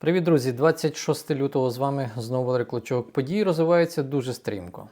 Привіт, друзі! 26 лютого з вами знову Валерій Клочок. Події розвиваються дуже стрімко.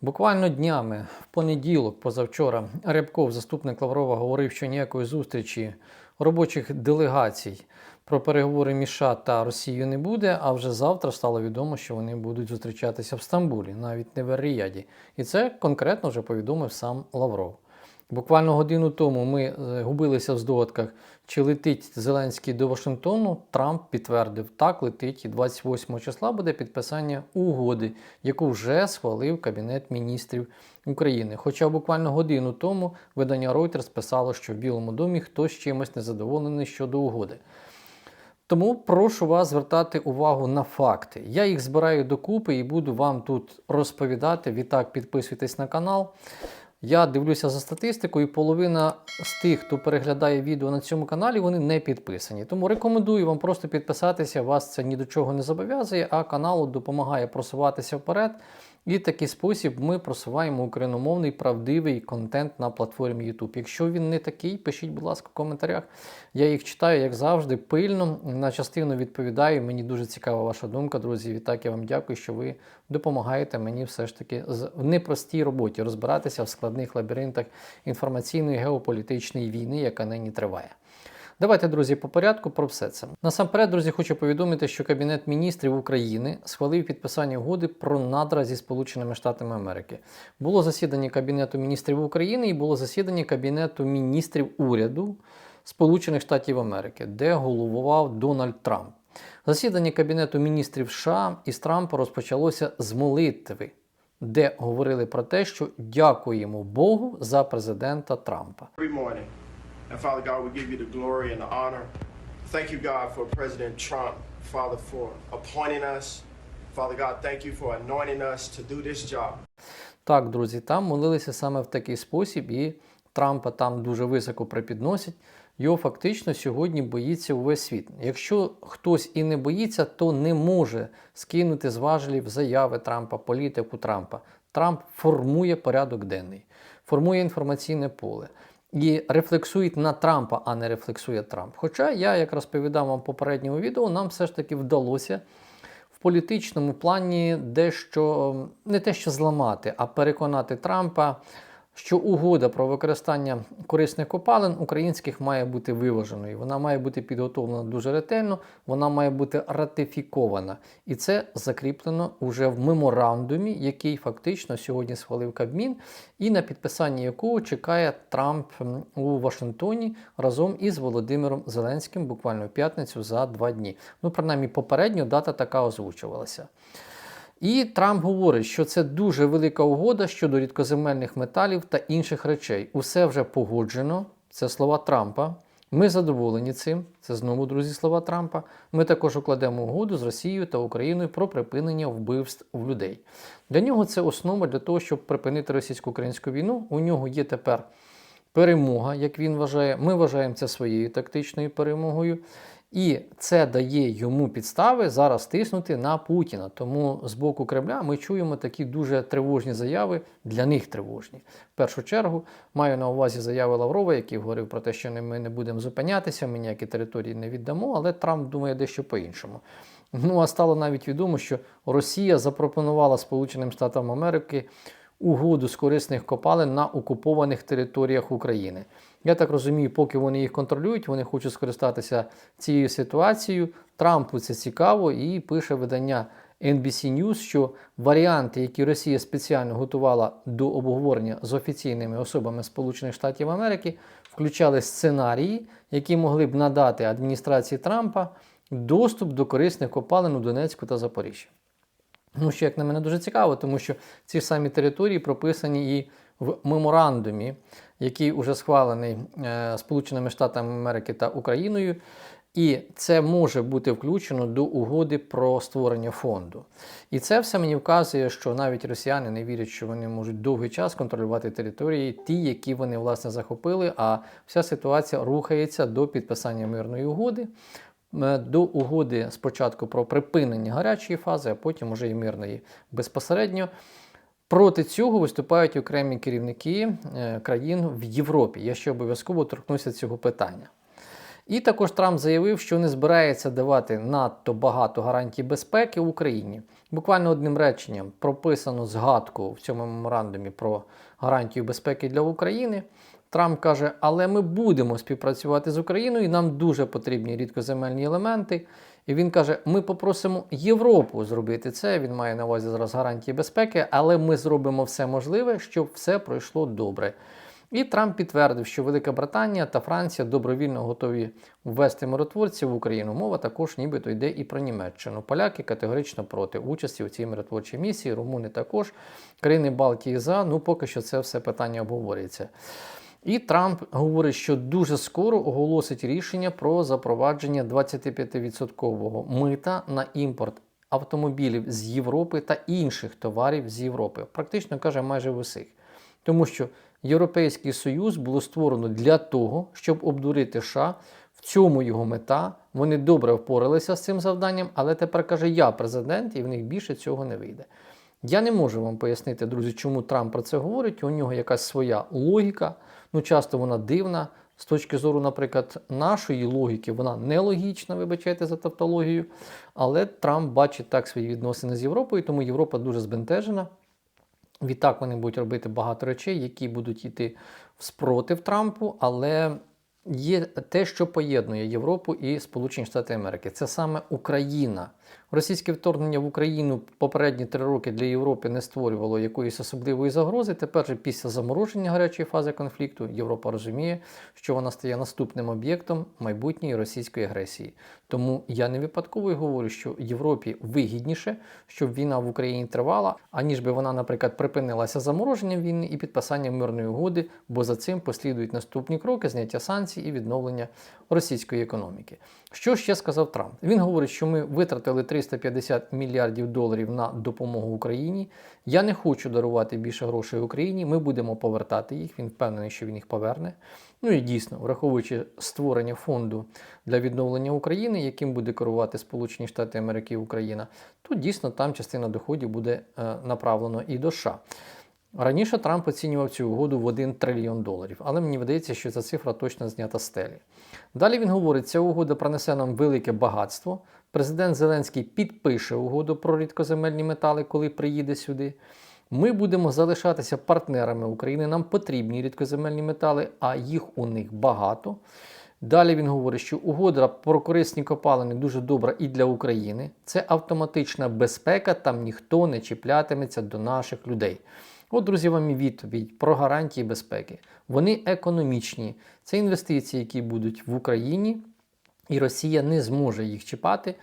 Буквально днями, в понеділок, позавчора, Рябков, заступник Лаврова, говорив, що ніякої зустрічі робочих делегацій про переговори між США та Росією не буде. А вже завтра стало відомо, що вони будуть зустрічатися в Стамбулі, навіть не в Ер-Ріяді. І це конкретно вже повідомив сам Лавров. Буквально годину тому ми е, губилися в здогадках, чи летить Зеленський до Вашингтону. Трамп підтвердив, так летить і 28 числа буде підписання угоди, яку вже схвалив Кабінет міністрів України. Хоча буквально годину тому видання Reuters писало, що в Білому домі хтось чимось незадоволений щодо угоди. Тому прошу вас звертати увагу на факти. Я їх збираю докупи і буду вам тут розповідати. Відтак підписуйтесь на канал. Я дивлюся за статистикою, і половина з тих, хто переглядає відео на цьому каналі, вони не підписані. Тому рекомендую вам просто підписатися. Вас це ні до чого не зобов'язує, а каналу допомагає просуватися вперед. І такий спосіб ми просуваємо україномовний правдивий контент на платформі YouTube. Якщо він не такий, пишіть, будь ласка, в коментарях. Я їх читаю, як завжди, пильно. На частину відповідаю. Мені дуже цікава ваша думка, друзі. Відтак я вам дякую, що ви допомагаєте мені все ж таки в непростій роботі розбиратися в складних лабіринтах інформаційної геополітичної війни, яка нині триває. Давайте, друзі, по порядку про все це. Насамперед, друзі, хочу повідомити, що Кабінет міністрів України схвалив підписання угоди про надра зі Сполученими Штатами Америки. Було засідання Кабінету міністрів України і було засідання Кабінету міністрів уряду Сполучених Штатів Америки, де головував Дональд Трамп. Засідання Кабінету міністрів США із Трампа розпочалося з молитви, де говорили про те, що дякуємо Богу за президента Трампа. And Father God, we give you the glory and the honor. Thank you, God, for President Trump, Father, for appointing us. Father God, thank you for anointing us to do this job. Так, друзі, там молилися саме в такий спосіб, і Трампа там дуже високо припідносять. Його фактично сьогодні боїться увесь світ. Якщо хтось і не боїться, то не може скинути з важелів заяви Трампа, політику Трампа. Трамп формує порядок денний, формує інформаційне поле і рефлексують на Трампа, а не рефлексує Трамп. Хоча я, як розповідав вам в попередньому відео, нам все ж таки вдалося в політичному плані дещо не те, що зламати, а переконати Трампа, що угода про використання корисних копалин українських має бути виваженою. Вона має бути підготовлена дуже ретельно, вона має бути ратифікована. І це закріплено уже в меморандумі, який фактично сьогодні схвалив Кабмін, і на підписанні якого чекає Трамп у Вашингтоні разом із Володимиром Зеленським буквально в п'ятницю за два дні. Ну, принаймні, попередньо дата така озвучувалася. І Трамп говорить, що це дуже велика угода щодо рідкоземельних металів та інших речей. Усе вже погоджено. Це слова Трампа. Ми задоволені цим. Це знову, друзі, слова Трампа. Ми також укладемо угоду з Росією та Україною про припинення вбивств в людей. Для нього це основа для того, щоб припинити російсько-українську війну. У нього є тепер перемога, як він вважає. Ми вважаємо це своєю тактичною перемогою. І це дає йому підстави зараз тиснути на Путіна. Тому з боку Кремля ми чуємо такі дуже тривожні заяви, для них тривожні. В першу чергу маю на увазі заяви Лаврова, який говорив про те, що ми не будемо зупинятися, ми ніякі території не віддамо, але Трамп думає дещо по-іншому. Ну а стало навіть відомо, що Росія запропонувала Сполученим Штатам Америки угоду з корисних копалин на окупованих територіях України. Я так розумію, поки вони їх контролюють, вони хочуть скористатися цією ситуацією. Трампу це цікаво і пише видання NBC News, що варіанти, які Росія спеціально готувала до обговорення з офіційними особами Сполучених Штатів Америки, включали сценарії, які могли б надати адміністрації Трампа доступ до корисних копалин у Донецьку та Запоріжжі. Ну, що, як на мене, дуже цікаво, тому що ці самі території прописані і в меморандумі, який уже схвалений е, Сполученими Штатами Америки та Україною. І це може бути включено до угоди про створення фонду. І це все мені вказує, що навіть росіяни не вірять, що вони можуть довгий час контролювати території, ті, які вони власне захопили. А вся ситуація рухається до підписання мирної угоди. Е, До угоди спочатку про припинення гарячої фази, а потім уже і мирної безпосередньо. Проти цього виступають окремі керівники е, країн в Європі. Я ще обов'язково торкнуся цього питання. І також Трамп заявив, що не збирається давати надто багато гарантій безпеки Україні. Буквально одним реченням прописано згадку в цьому меморандумі про гарантію безпеки для України. Трамп каже, але ми будемо співпрацювати з Україною, і нам дуже потрібні рідкоземельні елементи. І він каже: ми попросимо Європу зробити це. Він має на увазі зараз гарантії безпеки, але ми зробимо все можливе, щоб все пройшло добре. І Трамп підтвердив, що Велика Британія та Франція добровільно готові ввести миротворців в Україну. Мова також нібито йде і про Німеччину. Поляки категорично проти участі у цій миротворчій місії, румуни також, країни Балтії за. Ну поки що це все питання обговорюється. І Трамп говорить, що дуже скоро оголосить рішення про запровадження 25% мита на імпорт автомобілів з Європи та інших товарів з Європи. Практично каже майже в усіх. Тому що Європейський Союз було створено для того, щоб обдурити США. В цьому його мета. Вони добре впоралися з цим завданням, але тепер каже, я президент, і в них більше цього не вийде. Я не можу вам пояснити, друзі, чому Трамп про це говорить. У нього якась своя логіка. Ну, часто вона дивна. З точки зору, наприклад, нашої логіки, вона нелогічна, вибачайте за тавтологію. Але Трамп бачить так свої відносини з Європою, тому Європа дуже збентежена. Відтак вони будуть робити багато речей, які будуть йти спротив Трампу, але є те, що поєднує Європу і Сполучені Штати Америки. Це саме Україна. Російське вторгнення в Україну попередні три роки для Європи не створювало якоїсь особливої загрози. Тепер же після замороження гарячої фази конфлікту Європа розуміє, що вона стає наступним об'єктом майбутньої російської агресії. Тому я не випадково й говорю, що Європі вигідніше, щоб війна в Україні тривала, аніж би вона, наприклад, припинилася замороженням війни і підписанням мирної угоди, бо за цим послідують наступні кроки зняття санкцій і відновлення російської економіки. Що ще сказав Трамп? Він говорить, що ми витратили 350 мільярдів доларів на допомогу Україні. Я не хочу дарувати більше грошей Україні. Ми будемо повертати їх. Він впевнений, що він їх поверне. Ну і дійсно, враховуючи створення фонду для відновлення України, яким буде керувати Сполучені Штати Америки і Україна, то дійсно там частина доходів буде е, направлено і до США. Раніше Трамп оцінював цю угоду в 1 трильйон доларів, але мені видається, що ця цифра точно знята з стелі. Далі він говорить, ця угода принесе нам велике багатство. Президент Зеленський підпише угоду про рідкоземельні метали, коли приїде сюди. Ми будемо залишатися партнерами України. Нам потрібні рідкоземельні метали, а їх у них багато. Далі він говорить, що угода про корисні копалини дуже добра і для України. Це автоматична безпека, там ніхто не чіплятиметься до наших людей. От, друзі, вам і відповідь про гарантії безпеки. Вони економічні. Це інвестиції, які будуть в Україні, і Росія не зможе їх чіпати,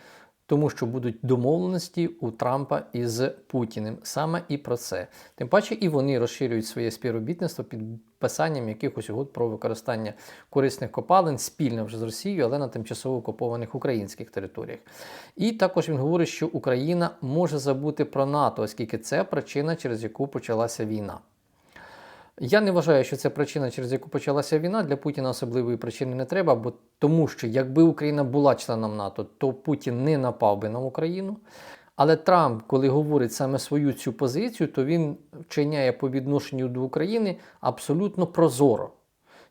тому що будуть домовленості у Трампа із Путіним. Саме і про це. Тим паче, і вони розширюють своє співробітництво підписанням якихось угод про використання корисних копалин спільно вже з Росією, але на тимчасово окупованих українських територіях. І також він говорить, що Україна може забути про НАТО, оскільки це причина, через яку почалася війна. Я не вважаю, що це причина, через яку почалася війна. Для Путіна особливої причини не треба, бо тому що якби Україна була членом НАТО, то Путін не напав би на Україну. Але Трамп, коли говорить саме свою цю позицію, то він вчиняє по відношенню до України абсолютно прозоро.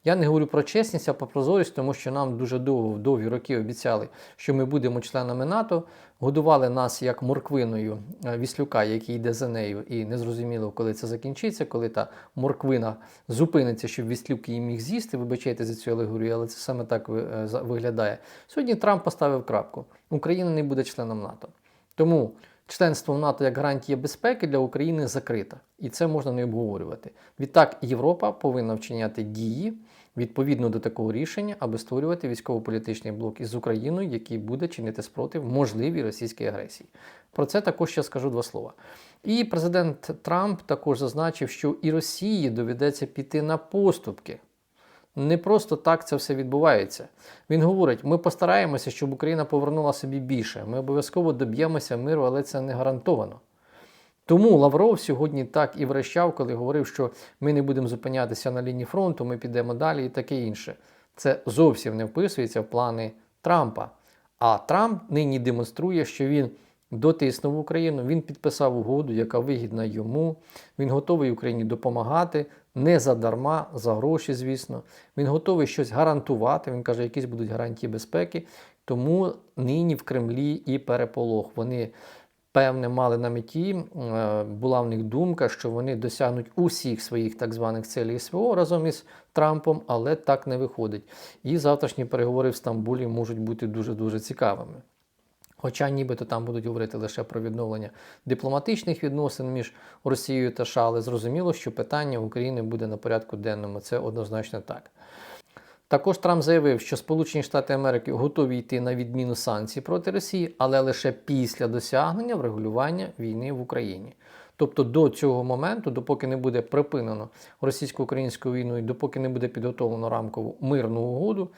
Я не говорю про чесність, а про прозорість, тому що нам дуже довго, довгі роки обіцяли, що ми будемо членами НАТО. Годували нас як морквиною е, віслюка, який йде за нею, і незрозуміло, коли це закінчиться, коли та морквина зупиниться, щоб віслюк її міг з'їсти. Вибачайте за цю алегорію, але це саме так е, виглядає. Сьогодні Трамп поставив крапку. Україна не буде членом НАТО. Тому членство в НАТО як гарантія безпеки для України закрита, і це можна не обговорювати. Відтак, Європа повинна вчиняти дії відповідно до такого рішення, аби створювати військово-політичний блок із Україною, який буде чинити спротив можливій російській агресії. Про це також ще скажу два слова. І президент Трамп також зазначив, що і Росії доведеться піти на поступки. Не просто так це все відбувається. Він говорить: ми постараємося, щоб Україна повернула собі більше. Ми обов'язково доб'ємося миру, але це не гарантовано. Тому Лавров сьогодні так і врещав, коли говорив, що ми не будемо зупинятися на лінії фронту, ми підемо далі і таке інше. Це зовсім не вписується в плани Трампа. А Трамп нині демонструє, що він дотиснув Україну, він підписав угоду, яка вигідна йому. Він готовий Україні допомагати. Не задарма, за гроші, звісно. Він готовий щось гарантувати. Він каже, якісь будуть гарантії безпеки. Тому нині в Кремлі і переполох. Вони певне мали на меті, е, була в них думка, що вони досягнуть усіх своїх так званих целей СВО разом із Трампом, але так не виходить. І завтрашні переговори в Стамбулі можуть бути дуже-дуже цікавими. Хоча нібито там будуть говорити лише про відновлення дипломатичних відносин між Росією та США, але зрозуміло, що питання України буде на порядку денному. Це однозначно так. Також Трамп заявив, що Сполучені Штати Америки готові йти на відміну санкцій проти Росії, але лише після досягнення врегулювання війни в Україні. Тобто до цього моменту, допоки не буде припинено російсько-українську війну і допоки не буде підготовлено рамкову мирну угоду,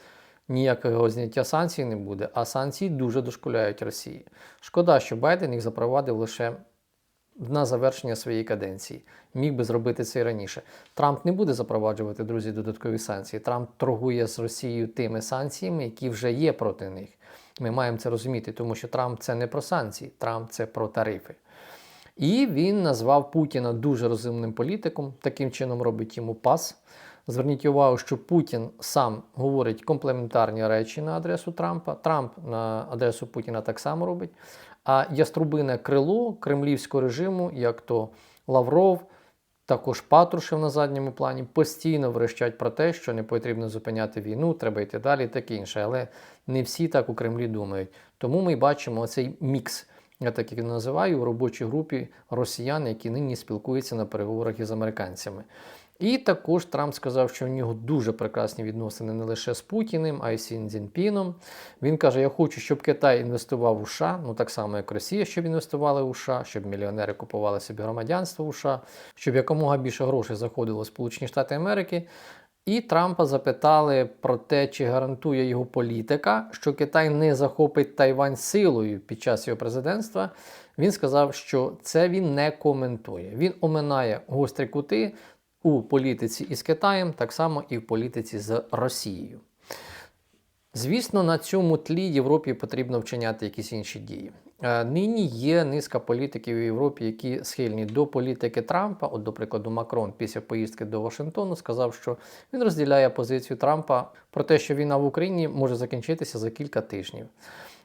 ніякого зняття санкцій не буде. А санкції дуже дошкуляють Росії. Шкода, що Байден їх запровадив лише на завершення своєї каденції. Міг би зробити це і раніше. Трамп не буде запроваджувати, друзі, додаткові санкції. Трамп торгує з Росією тими санкціями, які вже є проти них. Ми маємо це розуміти, тому що Трамп це не про санкції, Трамп це про тарифи. І він назвав Путіна дуже розумним політиком, таким чином робить йому пас. Зверніть увагу, що Путін сам говорить комплементарні речі на адресу Трампа. Трамп на адресу Путіна так само робить. А яструбине крило кремлівського режиму, як то Лавров, також Патрушев на задньому плані, постійно верещать про те, що не потрібно зупиняти війну, треба йти далі, таке інше. Але не всі так у Кремлі думають. Тому ми бачимо оцей мікс. Я так і називаю в робочій групі росіян, які нині спілкуються на переговорах із американцями. І також Трамп сказав, що у нього дуже прекрасні відносини не лише з Путіним, а й з Цзіньпіном. Він каже: Я хочу, щоб Китай інвестував у США, ну так само, як Росія, щоб інвестували у США, щоб мільйонери купували собі громадянство у США, щоб якомога більше грошей заходило в Сполучені Штати Америки. І Трампа запитали про те, чи гарантує його політика, що Китай не захопить Тайвань силою під час його президентства. Він сказав, що це він не коментує. Він оминає гострі кути у політиці із Китаєм, так само і в політиці з Росією. Звісно, на цьому тлі Європі потрібно вчиняти якісь інші дії. Е, Нині є низка політиків у Європі, які схильні до політики Трампа. От, до прикладу, Макрон після поїздки до Вашингтону сказав, що він розділяє позицію Трампа про те, що війна в Україні може закінчитися за кілька тижнів.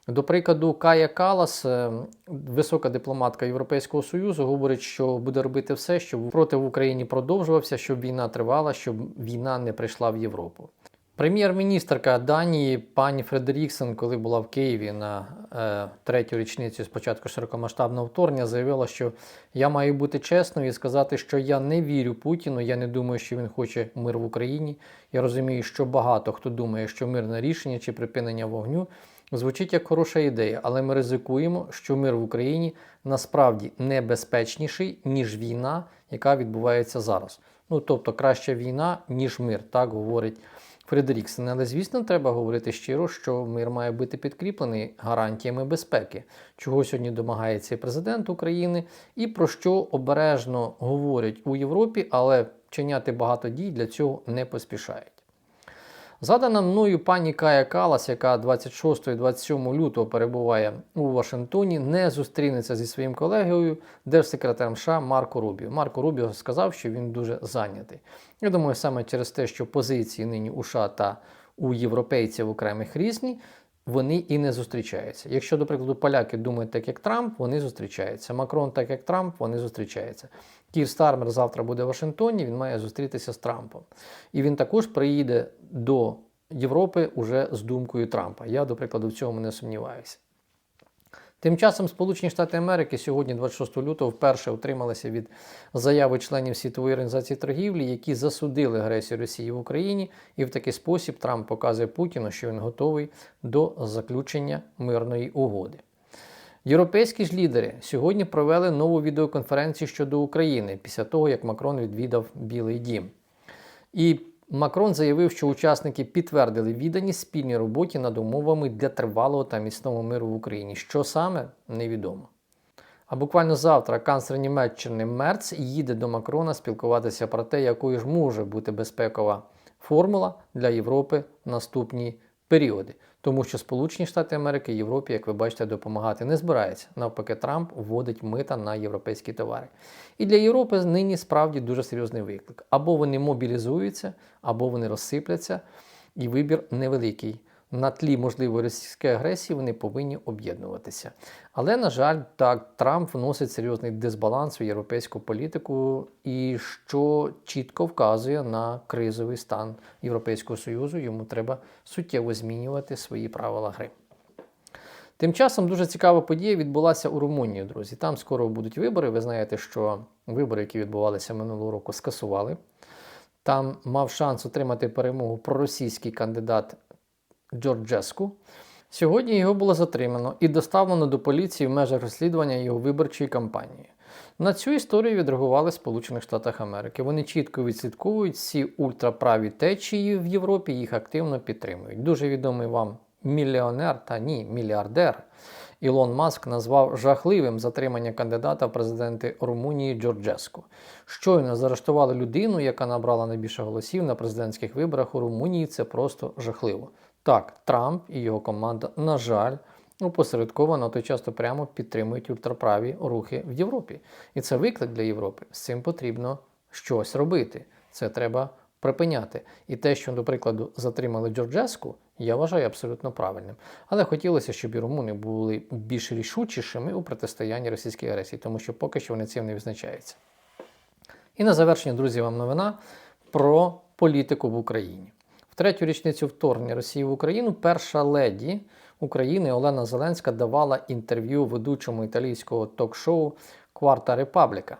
До прикладу, Кая Калас, е, висока дипломатка Європейського Союзу, говорить, що буде робити все, щоб проти в Україні продовжувався, щоб війна тривала, щоб війна не прийшла в Європу. Прем'єр-міністрка Данії пані Фредеріксен, коли була в Києві на е, третю річницю з початку широкомасштабного вторгнення, заявила, що я маю бути чесною і сказати, що я не вірю Путіну. Я не думаю, що він хоче мир в Україні. Я розумію, що багато хто думає, що мирне рішення чи припинення вогню звучить як хороша ідея, але ми ризикуємо, що мир в Україні насправді небезпечніший, ніж війна, яка відбувається зараз. Ну тобто краща війна, ніж мир, так говорить. Фредеріксен, але звісно, треба говорити щиро, що мир має бути підкріплений гарантіями безпеки, чого сьогодні домагається президент України, і про що обережно говорять у Європі, але вчиняти багато дій для цього не поспішають. Згадана мною пані Кая Калас, яка 26 і 27 лютого перебуває у Вашингтоні, не зустрінеться зі своїм колегою, держсекретарем США Марко Рубіо. Марко Рубіо сказав, що він дуже зайнятий. Я думаю, саме через те, що позиції нині у США та у європейців окремих різні, вони і не зустрічаються. Якщо, до прикладу, поляки думають так, як Трамп, вони зустрічаються. Макрон, так як Трамп, вони зустрічаються. Кір Стармер завтра буде в Вашингтоні, він має зустрітися з Трампом. І він також приїде до Європи уже з думкою Трампа. Я, до прикладу, в цьому не сумніваюся. Тим часом Сполучені Штати Америки сьогодні, 26 лютого, вперше отрималися від заяви членів Світової організації торгівлі, які засудили агресію Росії в Україні, і в такий спосіб Трамп показує Путіну, що він готовий до заключення мирної угоди. Європейські ж лідери сьогодні провели нову відеоконференцію щодо України після того, як Макрон відвідав Білий Дім. І Макрон заявив, що учасники підтвердили відданість спільній роботі над умовами для тривалого та міцного миру в Україні. Що саме невідомо. А буквально завтра канцлер Німеччини Мерц їде до Макрона спілкуватися про те, якою ж може бути безпекова формула для Європи в наступні періоди. Тому що Сполучені Штати Америки Європі, як ви бачите, допомагати не збирається. Навпаки, Трамп вводить мита на європейські товари. І для Європи нині справді дуже серйозний виклик. Або вони мобілізуються, або вони розсипляться, і вибір невеликий. На тлі можливої російської агресії вони повинні об'єднуватися. Але, на жаль, так, Трамп вносить серйозний дисбаланс у європейську політику, і що чітко вказує на кризовий стан Європейського Союзу. Йому треба суттєво змінювати свої правила гри. Тим часом дуже цікава подія відбулася у Румунії, друзі. Там скоро будуть вибори. Ви знаєте, що вибори, які відбувалися минулого року, скасували. Там мав шанс отримати перемогу проросійський кандидат Джорджеску. Сьогодні його було затримано і доставлено до поліції в межах розслідування його виборчої кампанії. На цю історію відреагували Сполучених Штатах Америки. Вони чітко відслідковують всі ультраправі течії в Європі, їх активно підтримують. Дуже відомий вам мільйонер та ні, мільярдер Ілон Маск назвав жахливим затримання кандидата в президенти Румунії Джорджеску. Щойно заарештували людину, яка набрала найбільше голосів на президентських виборах у Румунії. Це просто жахливо. Так, Трамп і його команда, на жаль, опосередковано, то часто прямо підтримують ультраправі рухи в Європі. І це виклик для Європи. З цим потрібно щось робити. Це треба припиняти. І те, що, до прикладу, затримали Джорджеску, я вважаю абсолютно правильним. Але хотілося, щоб і румуни були більш рішучішими у протистоянні російській агресії, тому що поки що вони цим не визначаються. І на завершення, друзі, вам новина про політику в Україні. Третю річницю вторгнення Росії в Україну перша леді України Олена Зеленська давала інтерв'ю ведучому італійського ток-шоу Кварта Репабліка.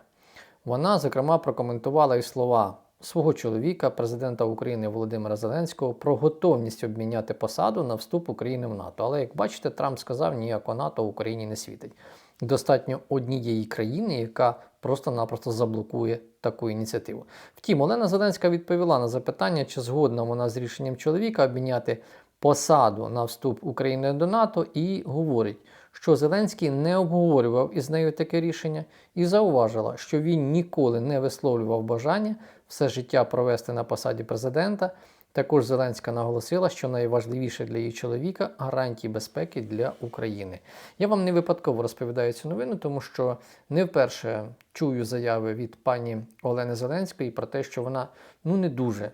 Вона, зокрема, прокоментувала і слова свого чоловіка, президента України Володимира Зеленського, про готовність обміняти посаду на вступ України в НАТО. Але як бачите, Трамп сказав, ніякого НАТО Україні не світить. Достатньо однієї країни, яка просто-напросто заблокує таку ініціативу. Втім, Олена Зеленська відповіла на запитання, чи згодна вона з рішенням чоловіка обміняти посаду на вступ України до НАТО, і говорить, що Зеленський не обговорював із нею таке рішення і зауважила, що він ніколи не висловлював бажання все життя провести на посаді президента. Також Зеленська наголосила, що найважливіше для її чоловіка гарантії безпеки для України. Я вам не випадково розповідаю цю новину, тому що не вперше чую заяви від пані Олени Зеленської про те, що вона ну не дуже.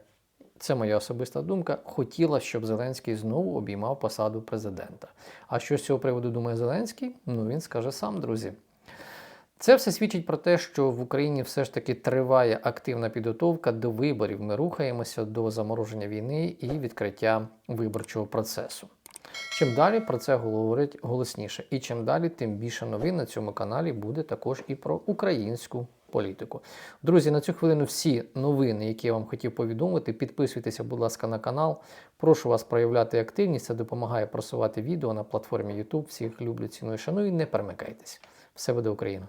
Це моя особиста думка. Хотіла, щоб Зеленський знову обіймав посаду президента. А що з цього приводу думає Зеленський? Ну він скаже сам, друзі. Це все свідчить про те, що в Україні все ж таки триває активна підготовка до виборів. Ми рухаємося до замороження війни і відкриття виборчого процесу. Чим далі про це говорить голосніше, і чим далі, тим більше новин на цьому каналі буде також і про українську політику. Друзі, на цю хвилину всі новини, які я вам хотів повідомити. Підписуйтеся, будь ласка, на канал. Прошу вас проявляти активність. Це допомагає просувати відео на платформі YouTube. Всіх люблю, ціную, шаную. Не перемикайтесь. Все буде Україна!